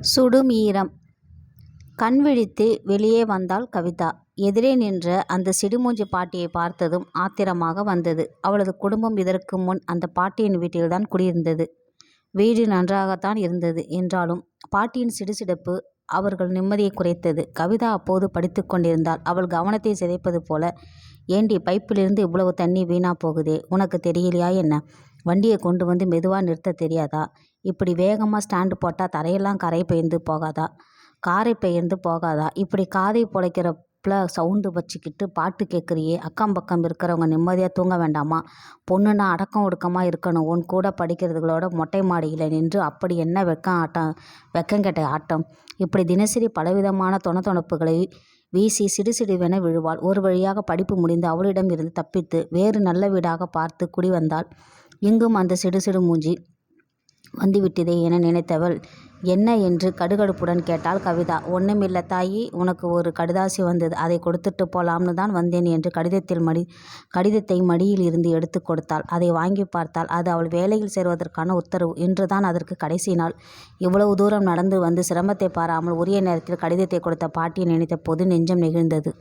சுடும் ஈரம் கண் விழித்து வெளியே வந்தாள் கவிதா. எதிரே நின்ற அந்த சிடுமூஞ்சி பாட்டியை பார்த்ததும் ஆத்திரமாக வந்தது. அவளது குடும்பம் இதற்கு முன் அந்த பாட்டியின் வீட்டில்தான் குடியிருந்தது. வீடு நன்றாகத்தான் இருந்தது. என்றாலும் பாட்டியின் சிடுசிடுப்பு அவர்கள் நிம்மதியை குறைத்தது. கவிதா அப்போது படித்து கொண்டிருந்தாள். அவள் கவனத்தை சிதைப்பது போல ஏண்டி பைப்பிலிருந்து இவ்வளவு தண்ணி வீணா போகுதே. உனக்கு தெரியலையா என்ன? வண்டியை கொண்டு வந்து மெதுவாக நிறுத்தத் தெரியாதா? இப்படி வேகமாக ஸ்டாண்டு போட்டால் தரையெல்லாம் கரை பெயர்ந்து போகாதா? காரை பெயர்ந்து போகாதா? இப்படி காதை பொளக்கிறப்ல சவுண்டு வச்சுக்கிட்டு பாட்டு கேட்குறியே. அக்கம் பக்கம் இருக்கிறவங்க நிம்மதியாக தூங்க வேண்டாமா? பொண்ணுன்னா அடக்கம் ஒடுக்கமாக இருக்கணும். உன் கூட படிக்கிறதுகளோட மொட்டை மாடியில் நின்று அப்படி என்ன வெக்கம் ஆட்டம் வெக்கங்கெட்ட ஆட்டம். இப்படி தினசரி பலவிதமான தொணத்தொணப்புகளை வீசி சிடுசிடுவென விழுவாள். ஒரு வழியாக படிப்பு முடிந்து அவளிடம் இருந்து தப்பித்து வேறு நல்ல வீடாக பார்த்து குடி வந்தாள். இங்கும் அந்த சிடுசிடு மூஞ்சி வந்துவிட்டதே என நினைத்தவள் என்ன என்று கடுகடுப்புடன் கேட்டாள் கவிதா. ஒன்றுமில்ல தாயி. உனக்கு ஒரு கடிதாசி வந்தது. அதை கொடுத்துட்டு போலாம்னு தான் வந்தேன் என்று கடிதத்தில் மடி கடிதத்தை மடியில் இருந்து எடுத்துக் கொடுத்தாள். அதை வாங்கி பார்த்தாள். அது அவள் வேலையில் சேருவதற்கான உத்தரவு. இன்றுதான் அதற்கு கடைசி நாள். இவ்வளவு தூரம் நடந்து வந்து சிரமத்தை பாராமல் உரிய நேரத்தில் கடிதத்தை கொடுத்த பாட்டியை நினைத்த போது நெஞ்சம் நெகிழ்ந்தது.